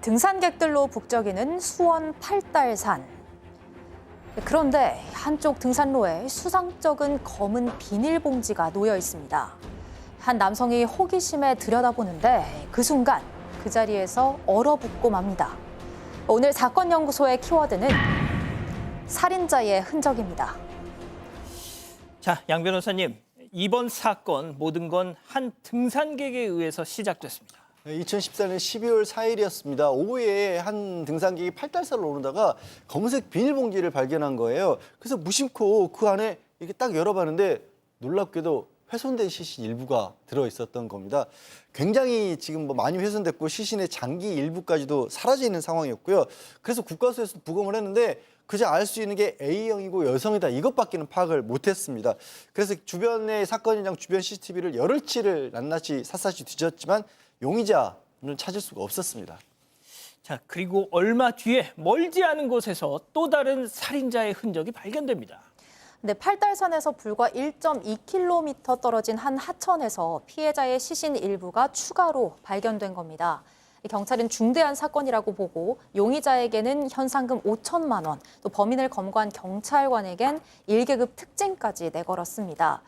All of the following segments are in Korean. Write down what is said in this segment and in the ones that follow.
등산객들로 북적이는 수원 팔달산. 그런데 한쪽 등산로에 수상쩍은 검은 비닐봉지가 놓여 있습니다. 한 남성이 호기심에 들여다보는데 그 순간 그 자리에서 얼어붙고 맙니다. 오늘 사건 연구소의 키워드는 살인자의 흔적입니다. 자, 양 변호사님, 이번 사건 모든 건 한 등산객에 의해서 시작됐습니다. 2014년 12월 4일이었습니다. 오후에 한 등산객이 팔달산을 오르다가 검은색 비닐봉지를 발견한 거예요. 그래서 무심코 그 안에 이렇게 딱 열어봤는데 놀랍게도 훼손된 시신 일부가 들어 있었던 겁니다. 굉장히 지금 뭐 많이 훼손됐고 시신의 장기 일부까지도 사라져 있는 상황이었고요. 그래서 국과수에서 부검을 했는데 그저 알 수 있는 게 A형이고 여성이다 이것밖에는 파악을 못했습니다. 그래서 주변의 사건 현장 주변 CCTV를 열흘치를 낱낱이 샅샅이 뒤졌지만 용의자는 찾을 수가 없었습니다. 자, 그리고 얼마 뒤에 멀지 않은 곳에서 또 다른 살인자의 흔적이 발견됩니다. 근데 팔달산에서 불과 1.2km 떨어진 한 하천에서 피해자의 시신 일부가 추가로 발견된 겁니다. 경찰은 중대한 사건이라고 보고 용의자에게는 현상금 5천만 원, 또 범인을 검거한 경찰관에겐 1계급 특징까지 내걸었습니다.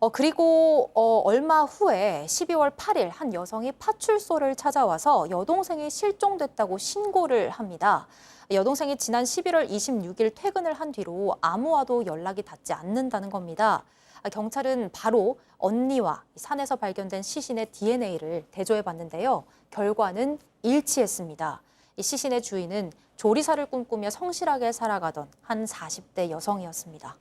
어, 그리고 어, 얼마 후에 12월 8일 한 여성이 파출소를 찾아와서 여동생이 실종됐다고 신고를 합니다. 여동생이 지난 11월 26일 퇴근을 한 뒤로 아무와도 연락이 닿지 않는다는 겁니다. 경찰은 바로 언니와 산에서 발견된 시신의 DNA를 대조해 봤는데요. 결과는 일치했습니다. 이 시신의 주인은 조리사를 꿈꾸며 성실하게 살아가던 한 40대 여성이었습니다.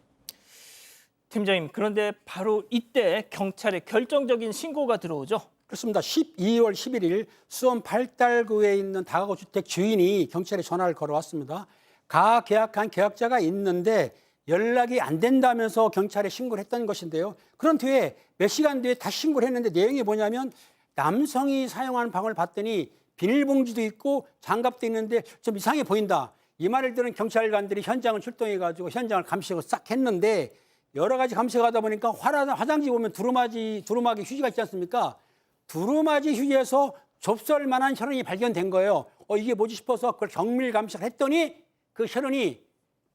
팀장님, 그런데 바로 이때 경찰의 결정적인 신고가 들어오죠. 그렇습니다. 12월 11일 수원 팔달구에 있는 다가구 주택 주인이 경찰에 전화를 걸어왔습니다. 가 계약한 계약자가 있는데 연락이 안 된다면서 경찰에 신고를 했던 것인데요. 그런 뒤에 몇 시간 뒤에 다시 신고를 했는데 내용이 뭐냐면 남성이 사용한 방을 봤더니 비닐봉지도 있고 장갑도 있는데 좀 이상해 보인다. 이 말을 들은 경찰관들이 현장을 출동해가지고 현장을 감식을 싹 했는데 여러 가지 감식하다 보니까 화장지 보면 두루마지, 두루마기 휴지가 있지 않습니까? 두루마지 휴지에서 접수할 만한 혈흔이 발견된 거예요. 어, 이게 뭐지 싶어서 그걸 정밀 감식을 했더니 그 혈흔이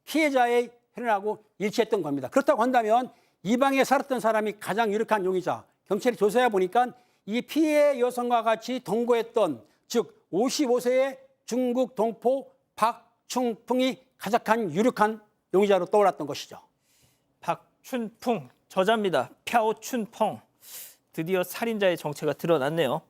피해자의 혈흔하고 일치했던 겁니다. 그렇다고 한다면 이 방에 살았던 사람이 가장 유력한 용의자. 경찰이 조사해 보니까 이 피해 여성과 같이 동거했던 즉 55세의 중국 동포 박충풍이 가장 유력한 용의자로 떠올랐던 것이죠. 박춘풍 저자입니다. 펴춘펑. 드디어 살인자의 정체가 드러났네요.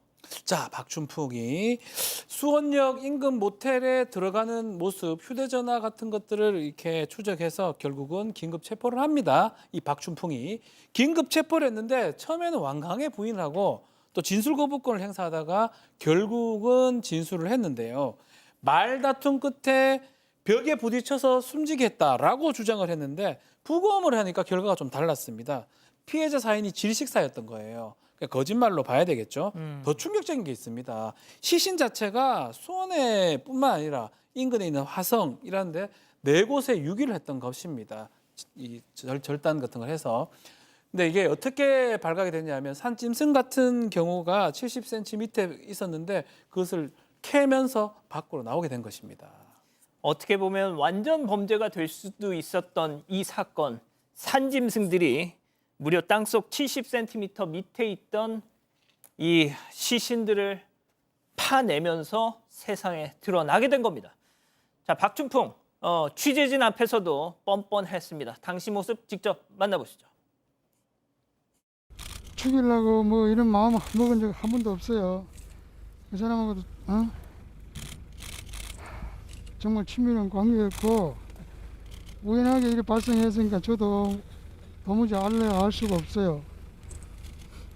자, 박춘풍이 수원역 인근 모텔에 들어가는 모습, 휴대전화 같은 것들을 이렇게 추적해서 결국은 긴급 체포를 합니다. 이 박춘풍이 긴급 체포를 했는데 처음에는 완강하게 부인을 하고 또 진술 거부권을 행사하다가 결국은 진술을 했는데요. 말다툼 끝에 벽에 부딪혀서 숨지겠다라고 주장을 했는데 부검을 하니까 결과가 좀 달랐습니다. 피해자 사인이 질식사였던 거예요. 그러니까 거짓말로 봐야 되겠죠. 더 충격적인 게 있습니다. 시신 자체가 수원에뿐만 아니라 인근에 있는 화성 이라는데 네 곳에 유기를 했던 것입니다. 이 절, 절단 같은 걸 해서. 근데 이게 어떻게 발각이 됐냐면 산짐승 같은 경우가 70cm 밑에 있었는데 그것을 캐면서 밖으로 나오게 된 것입니다. 어떻게 보면 완전 범죄가 될 수도 있었던 이 사건 산짐승들이 무려 땅속 70cm 밑에 있던 이 시신들을 파내면서 세상에 드러나게 된 겁니다. 자, 박춘풍 어, 취재진 앞에서도 뻔뻔했습니다. 당시 모습 직접 만나보시죠. 죽이려고 뭐 이런 마음 먹은 적 한 번도 없어요. 그 사람하고도 어? 정말 친밀한 관계였고 우연하게 일이 발생했으니까 저도 도무지 알래 알 수가 없어요.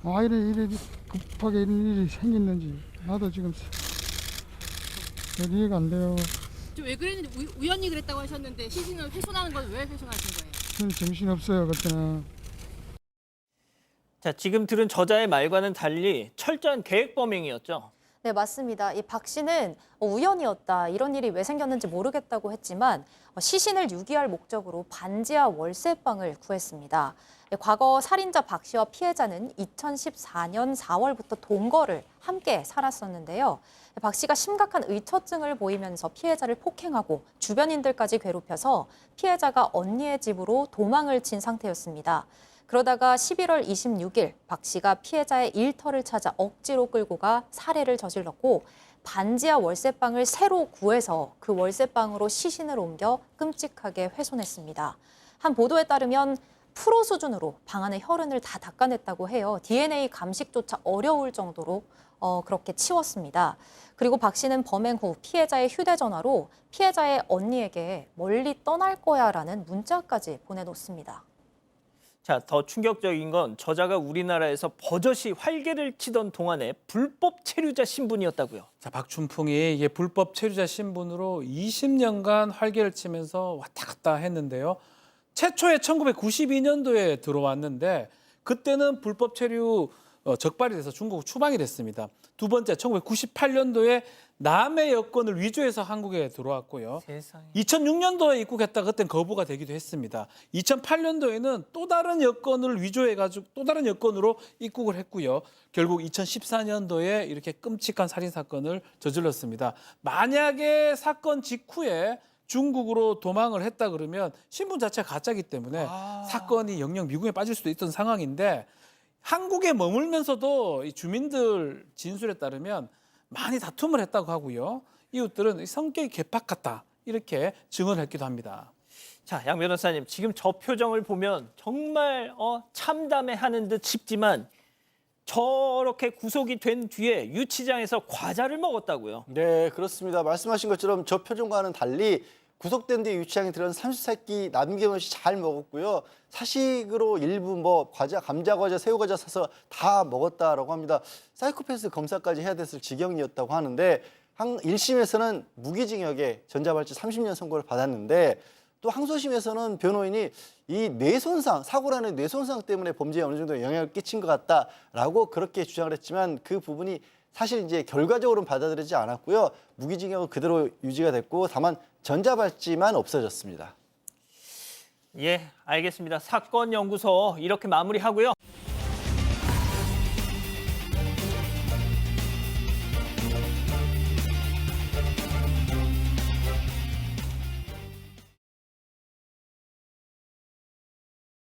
아 이런 일이 급하게 이런 일이 생겼는지 나도 지금 잘 이해가 안 돼요. 좀왜 그랬는데 우, 우연히 그랬다고 하셨는데 시신을 훼손하는 건 왜 훼손하신 거예요? 저는 정신 없어요 그때는. 자, 지금 들은 저자의 말과는 달리 철저한 계획 범행이었죠. 네, 맞습니다. 이 박 씨는 우연이었다. 이런 일이 왜 생겼는지 모르겠다고 했지만 시신을 유기할 목적으로 반지하 월세방을 구했습니다. 네, 과거 살인자 박 씨와 피해자는 2014년 4월부터 동거를 함께 살았었는데요. 박 씨가 심각한 의처증을 보이면서 피해자를 폭행하고 주변인들까지 괴롭혀서 피해자가 언니의 집으로 도망을 친 상태였습니다. 그러다가 11월 26일 박 씨가 피해자의 일터를 찾아 억지로 끌고 가 살해를 저질렀고 반지하 월세방을 새로 구해서 그 월세방으로 시신을 옮겨 끔찍하게 훼손했습니다. 한 보도에 따르면 프로 수준으로 방 안의 혈흔을 다 닦아냈다고 해요. DNA 감식조차 어려울 정도로 어, 그렇게 치웠습니다. 그리고 박 씨는 범행 후 피해자의 휴대전화로 피해자의 언니에게 멀리 떠날 거야 라는 문자까지 보내놓습니다. 자, 더 충격적인 건 저자가 우리나라에서 버젓이 활개를 치던 동안에 불법 체류자 신분이었다고요. 자, 박춘풍이 이게 불법 체류자 신분으로 20년간 활개를 치면서 왔다 갔다 했는데요. 최초에 1992년도에 들어왔는데 그때는 불법 체류 어, 적발이 돼서 중국 추방이 됐습니다. 두 번째 1998년도에 남의 여권을 위조해서 한국에 들어왔고요. 세상에. 2006년도에 입국했다 그땐 거부가 되기도 했습니다. 2008년도에는 또 다른 여권을 위조해 가지고 또 다른 여권으로 입국을 했고요. 결국 2014년도에 이렇게 끔찍한 살인 사건을 저질렀습니다. 만약에 사건 직후에 중국으로 도망을 했다 그러면 신분 자체가 가짜이기 때문에 사건이 영영 미국에 빠질 수도 있던 상황인데 한국에 머물면서도 이 주민들 진술에 따르면 많이 다툼을 했다고 하고요. 이웃들은 성격이 개팍 같다 이렇게 증언했기도 합니다. 자, 양 변호사님, 지금 저 표정을 보면 정말 어, 참담해 하는 듯 싶지만 저렇게 구속이 된 뒤에 유치장에서 과자를 먹었다고요. 네, 그렇습니다. 말씀하신 것처럼 저 표정과는 달리 구속된 뒤 유치장에 들어간 30세끼 남김없이 잘 먹었고요. 사식으로 일부 뭐 과자, 감자 과자, 새우 과자 사서 다 먹었다라고 합니다. 사이코패스 검사까지 해야 됐을 지경이었다고 하는데 한 1심에서는 무기징역에 전자발찌 30년 선고를 받았는데 또 항소심에서는 변호인이 이 뇌손상, 사고라는 뇌손상 때문에 범죄에 어느 정도 영향을 끼친 것 같다라고 그렇게 주장을 했지만 그 부분이 사실 이제 결과적으로는 받아들이지 않았고요. 무기징역은 그대로 유지가 됐고 다만 전자발찌만 없어졌습니다. 예, 알겠습니다. 사건 연구소 이렇게 마무리하고요.